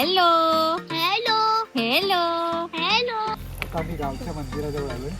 Hello hello hello hello आता आम्ही गावच्या मंदिराजवळ आलोय.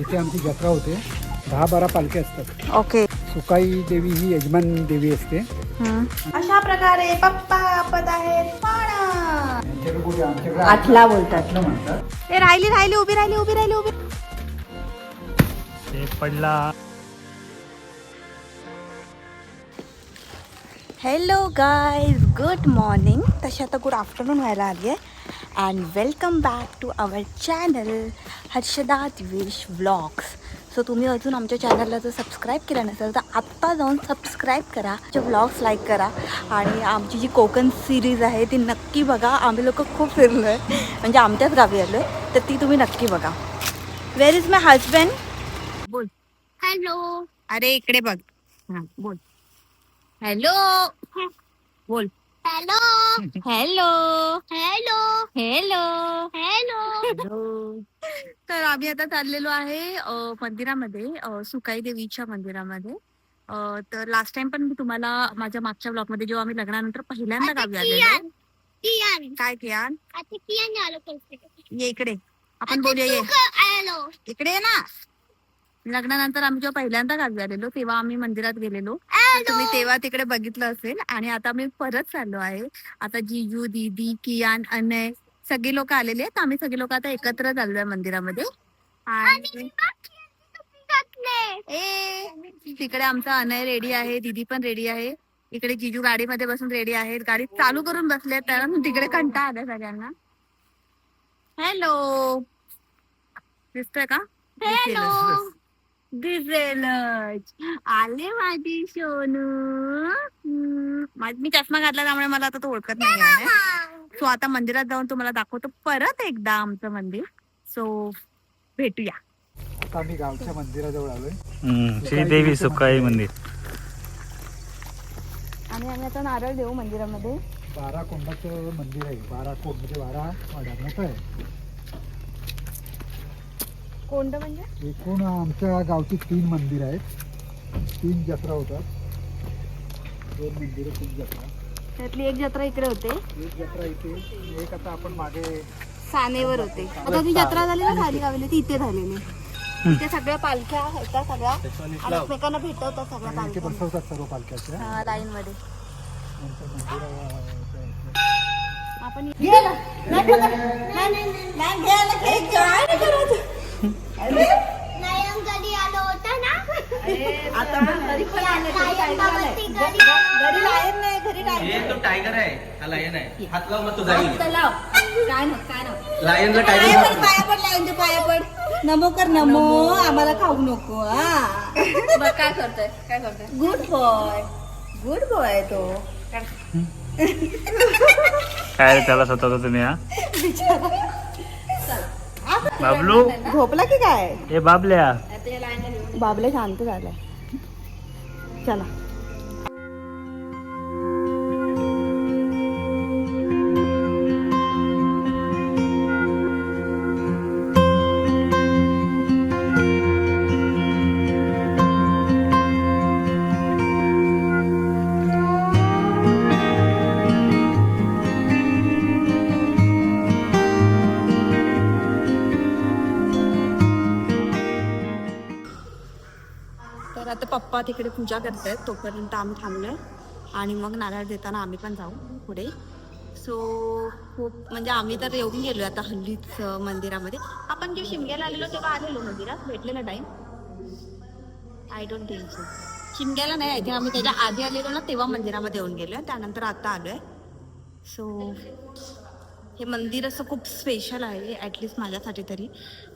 इथे आमची जत्रा होते. दहा बारा पालख्या असतात. ओके सुकाई देवी ही यजमान देवी असते. अशा प्रकारे पप्पा पद आहेत. आठला बोलतात. म्हणतात. ए राहिली राहिली उभी राहिली उभी राहिली उभी. पडला. हॅलो गाईज गुड मॉर्निंग तशी आता गुड आफ्टरनून व्हायला आली आहे. And welcome back to our channel Harshada द्वेष व्लॉग्स सो तुम्ही अजून आमच्या चॅनलला जर सबस्क्राईब केलं नसेल तर आत्ता जाऊन सबस्क्राईब करा. आमचे व्लॉग्स लाईक करा. आणि आमची जी कोकण सिरीज आहे ती नक्की बघा. आम्ही लोक खूप फिरलो आहे म्हणजे आमच्याच गावी आलो आहे तर ती तुम्ही नक्की बघा. वेअर इज माय हजबंड बोल. हॅलो अरे इकडे बघ. हा बोल. हॅलो. बोल. Hello. Hello. Hello. Hello. Hello. तर आम्ही आता चाललेलो आहे अ, मंदिरामध्ये अ, सुकाई देवीच्या मंदिरामध्ये. अ, तर लास्ट टाइम पण मी तुम्हाला माझ्या मागच्या ब्लॉगमध्ये जेव्हा आम्ही लग्नानंतर पहिल्यांदा गावी आलेलो. कियान. काय कियान? आता कियान आलो ये इकडे. आपण बोलूया ये. हॅलो इकडे ये ना. लग्नानंतर आम्ही जेव्हा पहिल्यांदा गावी आलेलो तेव्हा आम्ही मंदिरात गेलेलो. तुम्ही तेव्हा तिकडे बघितलं असेल आणि आता मी परत चाललो आहे. आता जिजू दीदी कियान अनय सगळे लोक आलेले आहेत. आम्ही सगळे लोक आता एकत्र चाललोय मंदिरामध्ये. आणि तिकडे आमचा अनय रेडी आहे दीदी पण रेडी आहे. इकडे जिजू गाडीमध्ये बसून रेडी आहेत. गाडी चालू करून बसले तर तिकडे कंटा आला सगळ्यांना. हॅलो! दिसतोय का? हॅलो! दिसेलच. आले माझी सोनू. मा- मी चष्मा घातला त्यामुळे मला आता तो ओळखत नाही आहे सो आता मंदिरात जाऊन तुम्हाला दाखवतो परत एकदा आमचं मंदिर. सो भेटूया. आता आम्ही गावच्या मंदिराजवळ आलोय. श्रीदेवी सुकाई मंदिर. आणि आम्ही आता नारळ देऊ मंदिरामध्ये. बारा कोंडाचं मंदिर आहे. बारा कोंड म्हणजे बारा वाडा मोठं आहे. कोणतं म्हणजे एकूण आमच्या गावची तीन मंदिर आहेत तीन जत्रा होतात दोन मंदिरं तीन जत्रा त्यातली एक जत्रा इकडे होते एक जत्रा इथे एक आता आपण मागे सानेवर होते आता ती जत्रा झाली ना खाली गावली ती इथे झालेली इथे सगळ्या पालख्या होत्या सगळ्या आणि एकमेकांना भेटवतात सगळ्या पालख्या बसवतात सर्व पालख्याच्या लाईन मध्ये आपण नयन कधी आलो होता ना? लायन घरी हे तो टायगर आहे. हा लायन आहे. हात लाव मग तो जाईल. काय ना काय ना लायनला पाया टायगर पड पाया पड लाईनच्या पाया पड. नमो कर नमो. आम्हाला खाऊ नको हा. काय करतोय काय करतोय? गुड बॉय गुड बॉय तो. काय? रे त्याला स्वतःच तुम्ही हा? बाबलू? झोपला की काय? हे बाबल्या. बाबले शांत झालाय. चला. पप्पा तिकडे पूजा करतायत तोपर्यंत आम्ही थांबलोय. आणि मग नारळ देताना आम्ही पण जाऊ पुढे. सो खूप म्हणजे आम्ही तर येऊन गेलो आता हल्लीच मंदिरामध्ये. आपण जे शिमग्याला आलेलो तेव्हा आलेलो मंदिरात भेटलेला time I don't think so शिमग्याला नाही आहे आम्ही त्याच्या आधी आलेलो ना तेव्हा मंदिरामध्ये येऊन गेलो त्यानंतर आता आलोय. सो हे मंदिर असं खूप स्पेशल आहे ॲटलिस्ट माझ्यासाठी तरी.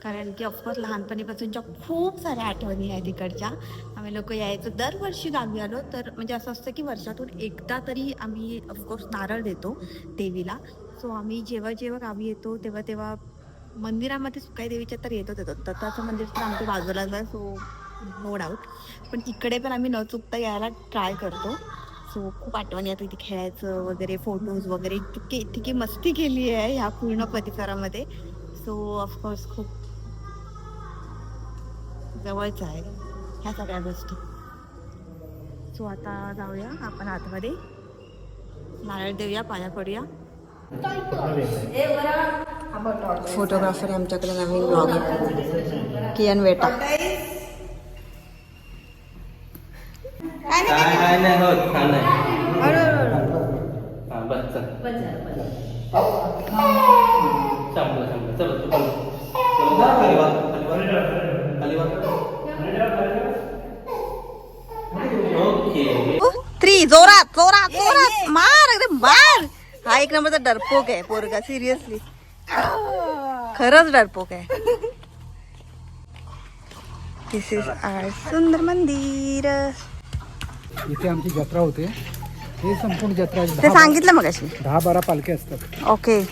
कारण की ऑफकोर्स लहानपणीपासूनच्या खूप साऱ्या आठवणी आहेत तिकडच्या आम्ही लोक यायचं दरवर्षी गावी आलो. तर म्हणजे असं असतं की वर्षातून एकदा तरी आम्ही ऑफकोर्स नारळ देतो देवीला. सो आम्ही जेव्हा जेव्हा गावी येतो तेव्हा तेव्हा मंदिरामध्ये सुकाई देवीच्या तर येतो येतो दत्ताचं मंदिर तर आमच्या बाजूलाच आहे सो नो डाऊट पण इकडे पण आम्ही न चुकता यायला ट्राय करतो. सो खूप आठवणी आता इथे खेळायचं वगैरे फोटोज वगैरे इतकी इतकी मस्ती केली आहे ह्या पूर्ण परिसरामध्ये. सो ऑफकोर्स खूप जवळच आहे ह्या सगळ्या गोष्टी. सो आता जाऊया आपण आतमध्ये. नारळ देऊया पाया पडूया. फोटोग्राफर आमच्याकडे नवीन ब्लॉगर कियन वेटा. काय नाही होत हा बस चल. संपलं संपलं तू पण. खाली वा, खाली वा. खाली वा. ओके. थ्री जोरात जोरात जोरात. मार अगदी मार. हा एक नंबरचा डरपोक आहे पोरगा सिरियसली खरंच डरपोक आहे. दिस इज आर सुंदर मंदिर. इथे आमची जत्रा होते. हे संपूर्ण जत्रा आहे. ते दहा सांगितलं मग अशी दहा बारा पालख्या असतात. ओके.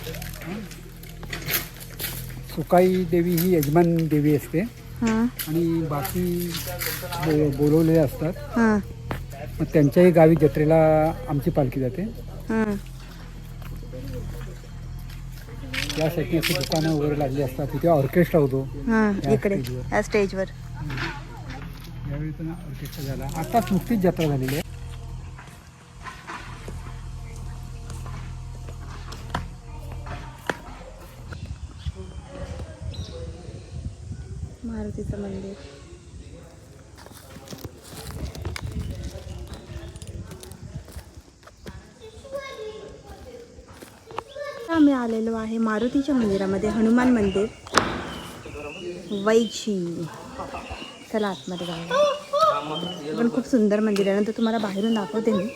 सुकाई देवी ही यजमान देवी असते. आणि बाकी बो- बोलवलेले असतात. मग त्यांच्याही गावी जत्रेला आमची पालखी जाते. या साईडने अशी दुकानं वगैरे लागली असतात. तिथे ऑर्केस्ट्रा होतो. इकडे या स्टेजवर त्यावेळी पण ऑर्केस्ट्रा झाला. आताच नुकतीच जत्रा झालेली आहे. मारुतीचं मंदिर. आम्ही आलेलो आहे मारुतीच्या मंदिरामध्ये हनुमान मंदिर. वैची चला आतमध्ये जाऊया. पण खूप सुंदर मंदिर आहे नंतर तुम्हाला बाहेरून दाखवते मी.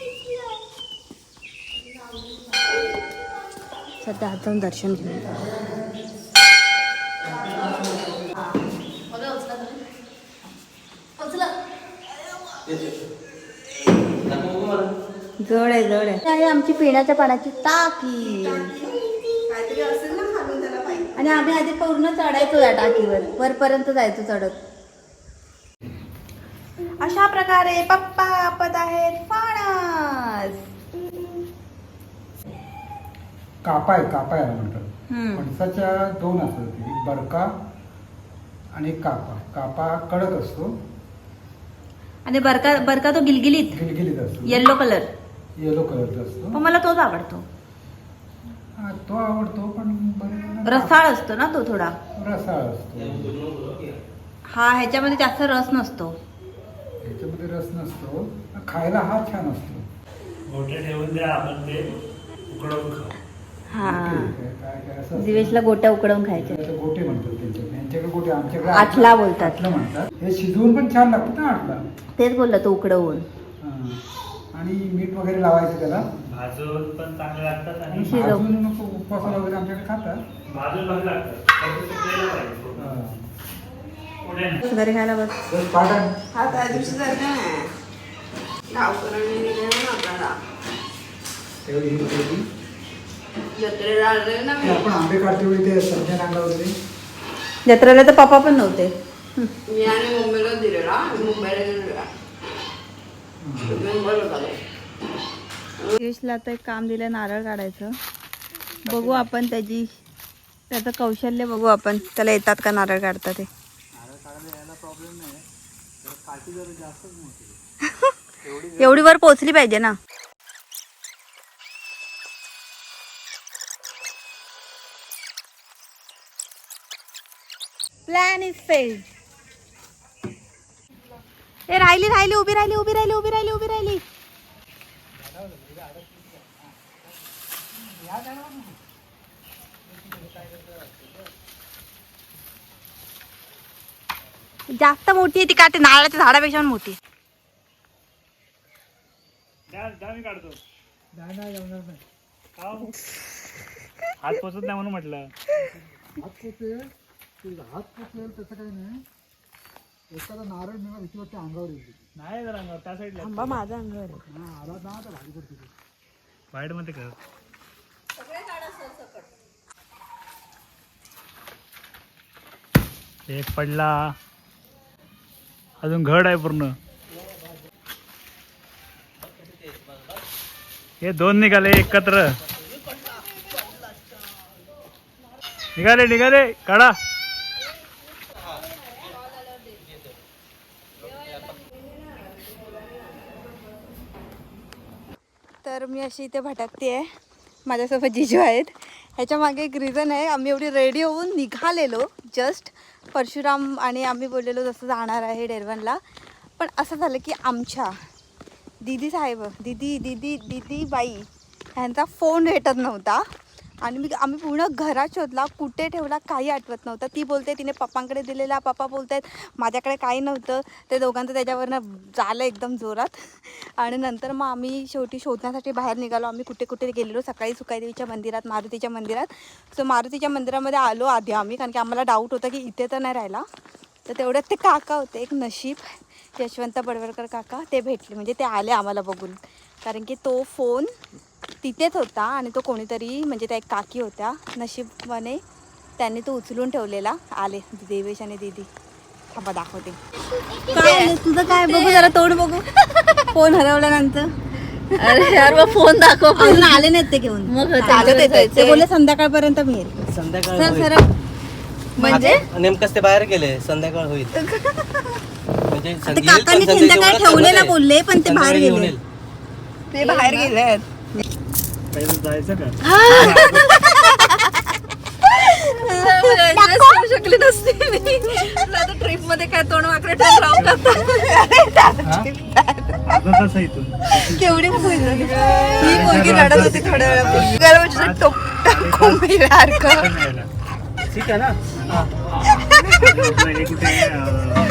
सध्या आत जाऊन दर्शन घेऊ जड आहे जड आहे. आमची पिण्याच्या पाण्याची टाकी. आणि आम्ही आधी पूर्ण चढायचो या टाकीवर. वरपर्यंत जायचो चढत. अशा प्रकारे पप्पा आपत आहेत फणस. कापाय कापाय म्हणतात. फणसाच्या दोन असतात एक बरका आणि कापा. कापा कडक असतो. आणि बरका बरका तो गिलगिलीत गिलगिलीत असतो. येल्लो कलर येलो कलरचा असतो. मला तोच आवडतो. तो आवडतो पण रसाळ असतो ना तो थोडा. रसाळ असतो. हा ह्याच्यामध्ये जास्त रस नसतो. याच्यामध्ये रस नसतो खायला हा छान असतो मोठे ठेवून द्या आपण ते उकडवून खाऊ हा काय काय काय असं असतं. दिवेशला गोट्या उकडवून खायच्या गोटे म्हणतात त्यांच्याकडे यांच्याकडे गोटे आमच्याकडे आटला बोलतात. आटला म्हणतात हे शिजवून पण छान लागतं ना आटला तेच बोलला तो उकडवून हा. आणि मीठ वगैरे लावायचं त्याला भाजून पण चांगले लागतात आणि शिजव. भाजून मग उपवासाला वगैरे आमच्याकडे खातात भाजून लागतात फक्त पाहिजे. हा. घरी खायला बस हा त्या दिवशी गावकऱ्यांनी दिले आपल्याला. जत्रेला आले ना ते आपण आंबे काढते वेळी ते संजय नांगला वगैरे जत्रेला तर पप्पा पण नव्हते मी आणि मुंबईला दिलेला मुंबईला दिलेला मुंबईला होता दिवेशला आता एक काम दिलं नारळ काढायचं बघू आपण त्याची त्याचं कौशल्य बघू आपण त्याला येतात का नारळ काढता ते एवढी वर पोचली पाहिजे ना. प्लॅन इज फेल्ड ए राहिली राहिली उभी राहिली उभी राहिली उभी राहिली उभी राहिली. जास्त मोठी आहे ती काटे नारळाच्या झाडापेक्षा पण मोठी? हात पोचत नाही म्हणून म्हटलं. हात पोचेल ते हात पोचेल तसं काही नाही. एखादा नारळ मिळा भीती वाटते अंगावर येईल. नाही जरा अंगावर, त्या साईडला आंबा माझा अंगावर आला ना तर भारी पडते ते. वाईटमध्ये कर एक पडला. अजून घड आहे पूर्ण. हे दोन निघाले एकत्र. निघाले निघाले काढा. तर मी अशी इथे भटकते आहे माझ्यासोबत जिजू आहेत. ह्याच्या मागे एक रिझन आहे आम्ही एवढी रेडी होऊन निघालेलो जस्ट परशुराम आणि आम्ही बोललेलो जसं जाणार आहे डेरवनला. पण असं झालं की आमच्या दिदी साहेब दिदी दिदी दिदी बाई ह्यांचा फोन भेटत नव्हता. आणि मी आम्ही पूर्ण घरात शोधला कुठे ठेवला काही आठवत नव्हतं. ती बोलते तिने पप्पांकडे दिलेला पप्पा बोलतायत माझ्याकडे काही नव्हतं. ते दोघांचं त्याच्यावरनं झालं एकदम जोरात. आणि नंतर मग आम्ही शेवटी शोधण्यासाठी बाहेर निघालो. आम्ही कुठे कुठे गेलेलो? सकाळी सुकाईदेवीच्या मंदिरात मारुतीच्या मंदिरात. सो मारुतीच्या मंदिरामध्ये आलो आधी आम्ही कारण की आम्हाला डाऊट होता की इथे तर नाही राहिला. तर तेवढ्यात ते काका होते एक नशीब यशवंत बडवरकर काका ते भेटले. म्हणजे ते आले आम्हाला बघून. कारण की तो फोन तिथेच होता आणि तो कोणीतरी म्हणजे त्या एक काकी होत्या नशीबवाने त्यांनी तो उचलून ठेवलेला. आले देवेश आणि दीदी. थांबा दाखवते. काय तुझं काय? बघू जरा तोंड बघू. फोन हरवल्यानंतर. अरे यार मग फोन दाखव. अजून आले नाहीत ते घेऊन. मग चालत येतोय. ते बोलले संध्याकाळपर्यंत मी येईल. संध्याकाळ सर होईल. सर. म्हणजे? नेमकंच ते बाहेर गेले. संध्याकाळ होईल. म्हणजे काकांनी संध्याकाळ ठेवलेला मध्ये. बोलले पण ते बाहेर संध्याकाळी घेऊन गेले. येईल. ते बाहेर गेले पहिलं जायचं का? शकली नसते मी. आता ट्रिपमध्ये काय तोंड वाकडे ठेवून राहू का अर्धा तास आहे इथून केवढी मुलगी झाली. ही मुलगी रडत होती थोड्या वेळापूर्वी. गरम टोप यायला. ठीक आहे ना? हे. कुठे अं,